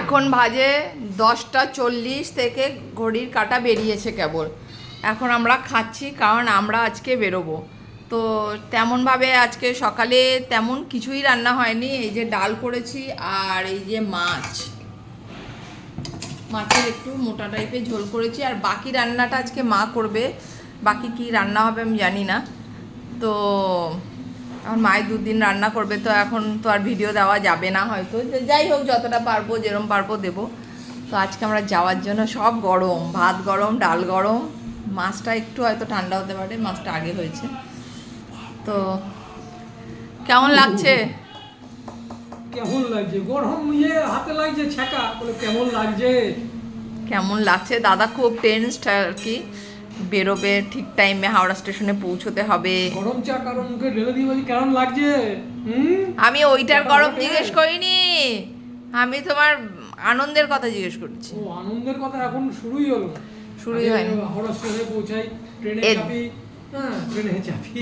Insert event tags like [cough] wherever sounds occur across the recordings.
এখন বাজে দশটা চল্লিশ থেকে ঘড়ির কাটা বেরিয়েছে কেবল। এখন আমরা খাচ্ছি কারণ আমরা আজকে বেরোবো। তো তেমনভাবে আজকে সকালে তেমন কিছুই রান্না হয়নি। এই যে ডাল করেছি আর এই যে মাছ। মাছের একটু মোটা টাইপের ঝোল করেছি আর বাকি রান্নাটা আজকে মা করবে। বাকি কি রান্না হবে আমি জানি না। তো আমার মায়ের দুদিন রান্না করবে তো এখন তো আর ভিডিও দেওয়া যাবে না হয়তো। যাই হোক যতটা পারব যেরম পারব দেবো। তো আজকে আমরা যাওয়ার জন্য সব গরম ভাত গরম ডাল গরম। মাছটা একটু হয়তো ঠান্ডা হতে পারে মাছটা আগে হয়েছে। তো কেমন লাগছে? কেমন লাগছে? গরম ইয়ে হাতে লাগছে ছ্যাঁকা। বলে কেমন লাগছে? কেমন লাগছে? দাদা খুব টেনসড আর কি। বেরোবে ঠিক টাইমে হাওড়া স্টেশনে পৌঁছতে হবে। গরম চা কারণ মুখে ঢেলে দিয়ে বলছি কেমন লাগছে? আমি ওইটার গরম জিজ্ঞেস করিনি। আমি তোমার আনন্দের কথা জিজ্ঞেস করছি। ও আনন্দের কথা এখন শুরুই হলো। শুরুই হয়নি। হাওড়া স্টেশনে পৌঁছাই ট্রেনে চাপি হ্যাঁ ট্রেনে চাপি।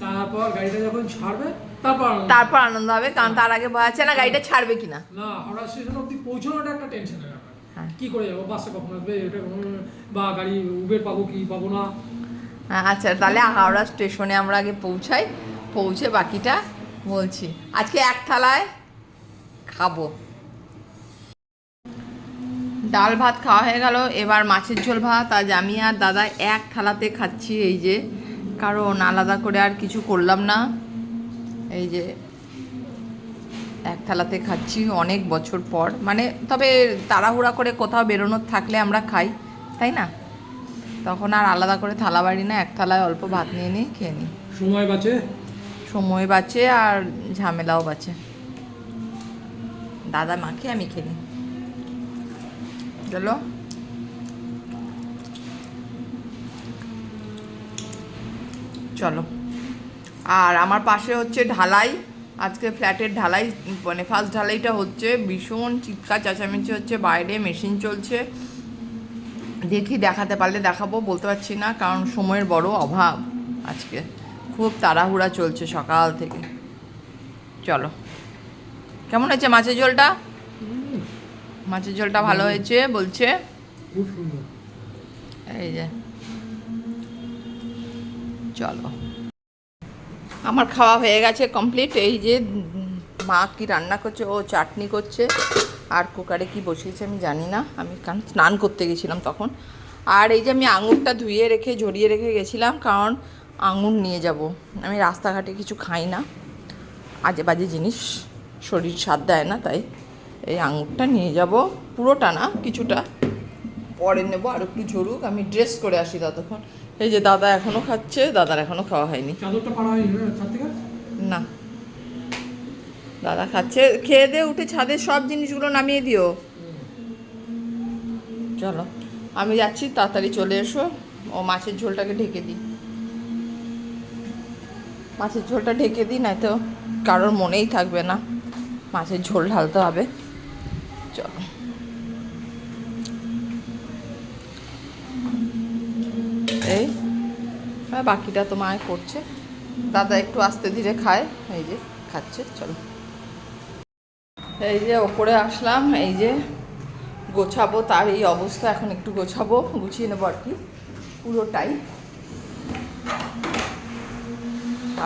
তারপর গাড়িটা যখন ছাড়বে তারপর আনন্দ। তারপর আনন্দ হবে কারণ তার আগে ভয় আছে না গাড়িটা ছাড়বে কিনা। না হাওড়া স্টেশন অব্দি পৌঁছানোটা একটা হ্যাঁ। কি করে যাব? বাসে কখন আসবে? এটা বা গাড়ি উবের পাবো কি? পাবো না? আচ্ছা তাহলে হাওড়া স্টেশনে আমরা আগে পৌঁছাই। পৌঁছে বাকিটা বলছি। আজকে এক থালায় খাব। ডাল ভাত খাওয়া হয়ে গেল। এবার মাছের ঝোল ভাত। আজ আমি আর দাদা এক থালাতে খাচ্ছি। এই যে কারণ আলাদা করে আর কিছু করলাম না। এই যে এক থালাতে খাচ্ছি অনেক বছর পর। মানে তবে তাড়াহুড়া করে কোথাও বেরোনোর থাকলে আমরা খাই তাই না? তখন আর আলাদা করে থালা বাড়ি না এক থালায় অল্প ভাত নিয়ে নিয়ে খেয়ে নিই। সময় বাঁচে? সময় বাঁচে আর ঝামেলাও বাঁচে। দাদা মাকে আমি খেয়ে নিই চলো। চলো। আর আমার পাশে হচ্ছে ঢালাই। আজকে ফ্ল্যাটের ঢালাই মানে ফার্স্ট ঢালাইটা হচ্ছে ভীষণ চিৎকার চেঁচামেচি হচ্ছে বাইরে মেশিন চলছে। দেখি দেখাতে পারলে দেখাবো বলতে পারছি না কারণ সময়ের বড় অভাব আজকে। খুব তাড়াহুড়া চলছে সকাল থেকে। চলো। কেমন হয়েছে মাছের ঝোলটা? মাছের ঝোলটা ভালো হয়েছে বলছে? এই যে। চলো। আমার খাওয়া হয়ে গেছে কমপ্লিট এই যে মা কি রান্না করছে, ও চাটনি করছে, আর কুকারে কি বসিয়েছে আমি জানি না। আমি কারণ স্নান করতে গেছিলাম তখন। আর এই যে আমি আঙুরটা ধুয়ে রেখে, ঝরিয়ে রেখে গেছিলাম, কারণ আঙুর নিয়ে যাব। আমি রাস্তাঘাটে কিছু খাই না। আজে বাজে জিনিস, শরীর স্বাদ দেয় না, তাই এই আঙুরটা নিয়ে যাব। পুরোটা না, কিছুটা। পরে নেব আর একটু ঝরুক আমি ড্রেস করে আসি ততক্ষণ। এই যে দাদা এখনও খাচ্ছে দাদার এখনও খাওয়া হয়নি। না না। দাদা খাচ্ছে খেয়ে দিয়ে উঠে ছাদে সব জিনিসগুলো নামিয়ে দিও। চলো আমি যাচ্ছি তাড়াতাড়ি চলে এসো। ও মাছের ঝোলটাকে ঢেকে দিই। মাছের ঝোলটা ঢেকে দিই নয়তো কারোর মনেই থাকবে না। মাছের ঝোল ঢালতে হবে। চলো। এই বাকিটা তো মায় করছে। দাদা একটু আস্তে ধীরে খায়, এই যে খাচ্ছে, চলো। এই যে ওপরে আসলাম, এই যে গোছাবো তার এই অবস্থা, এখন একটু গোছাবো, গুছিয়ে নেব আর কি, পুরোটাই।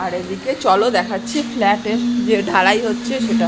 আর এদিকে চলো দেখাচ্ছি ফ্ল্যাটের যে ঢালাই হচ্ছে সেটা।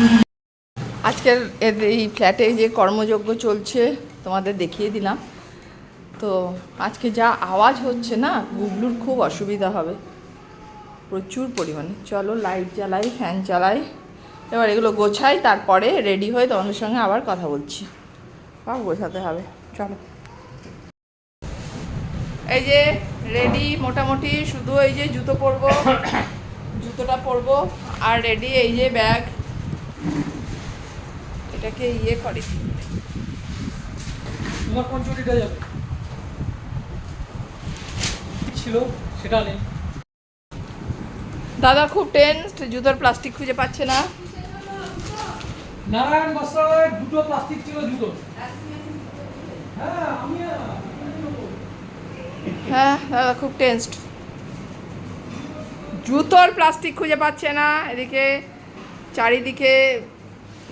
আজকের এই ফ্ল্যাটে যে কর্মযজ্ঞ চলছে, তোমাদের দেখিয়ে দিলাম। তো আজকে যা আওয়াজ হচ্ছে না, গুগলুর খুব অসুবিধা হবে। প্রচুর পরিমাণে। চলো লাইট জ্বালাই, ফ্যান চালাই। এবার এগুলো গোছাই, তারপরে রেডি হয়ে তোমাদের সঙ্গে আবার কথা বলছি। সব গোছাতে হবে। চলো। এই যে রেডি মোটামুটি, শুধু এই যে জুতো পরবো, [coughs] জুতোটা পরবো, আর রেডি এই যে ব্যাগ। এটাকে ইয়ে করে। তোমার কোন চুটিটা যাবে? ছিল সেটা নেই। দাদা খুব টেন্সড জুতোর প্লাস্টিক খুঁজে পাচ্ছে না। নারায়ণ বস্ত্রালয়ে দুটো প্লাস্টিক ছিল দুটো হ্যাঁ আমি হ্যাঁ দাদা খুব টেন্সড। জুতোর প্লাস্টিক খুঁজে পাচ্ছে না এদিকে চারিদিকে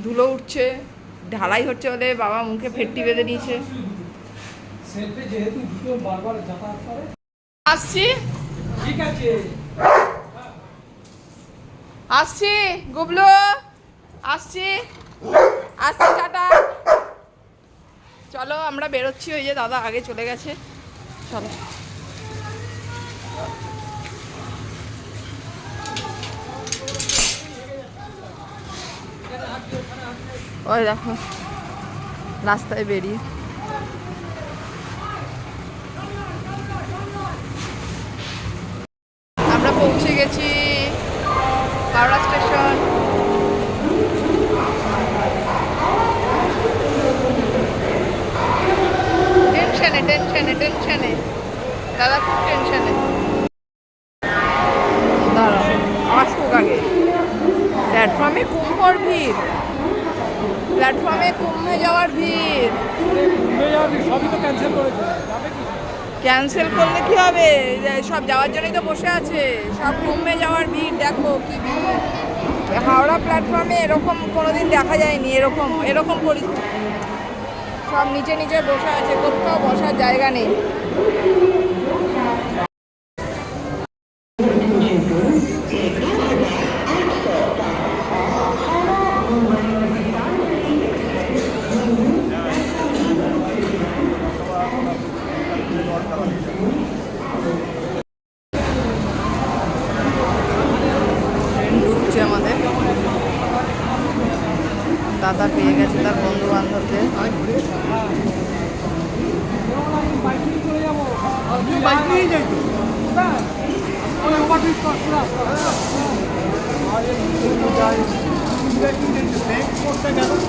ধুলো উঠছে ঢালাই হচ্ছে বলে বাবা মুখে ফেটটি বেঁধে নিয়েছে আসছি। ঠিক আছে। আসছি গুবলু। আসছি। আসছি টাটা। চলো আমরা বেরোচ্ছি ওই যে দাদা আগে চলে গেছে। চলো। ওই দেখো, রাস্তায় বেরিয়ে। আমরা পৌঁছে গেছি হাওড়া স্টেশন। টেনশনে টেনশনে টেনশনে। দাদা, খুব টেনশনে। দাঁড়াও, আসুক আগে। প্ল্যাটফর্মে কুম্ভর ভিড়। প্ল্যাটফর্মে কুম্ভে যাওয়ার ভিড়। সবই তো ক্যান্সেল করেছে। ক্যান্সেল করলে কি হবে? সব যাওয়ার জন্যই তো বসে আছে। সব কুম্ভে যাওয়ার ভিড় দেখো কি ভিড়। হাওড়া প্ল্যাটফর্মে এরকম কোনোদিন দেখা যায়নি এরকম এরকম পরিস্থিতি। সব নিচে নিচে বসে আছে কোথাও বসার জায়গা নেই। Thank you.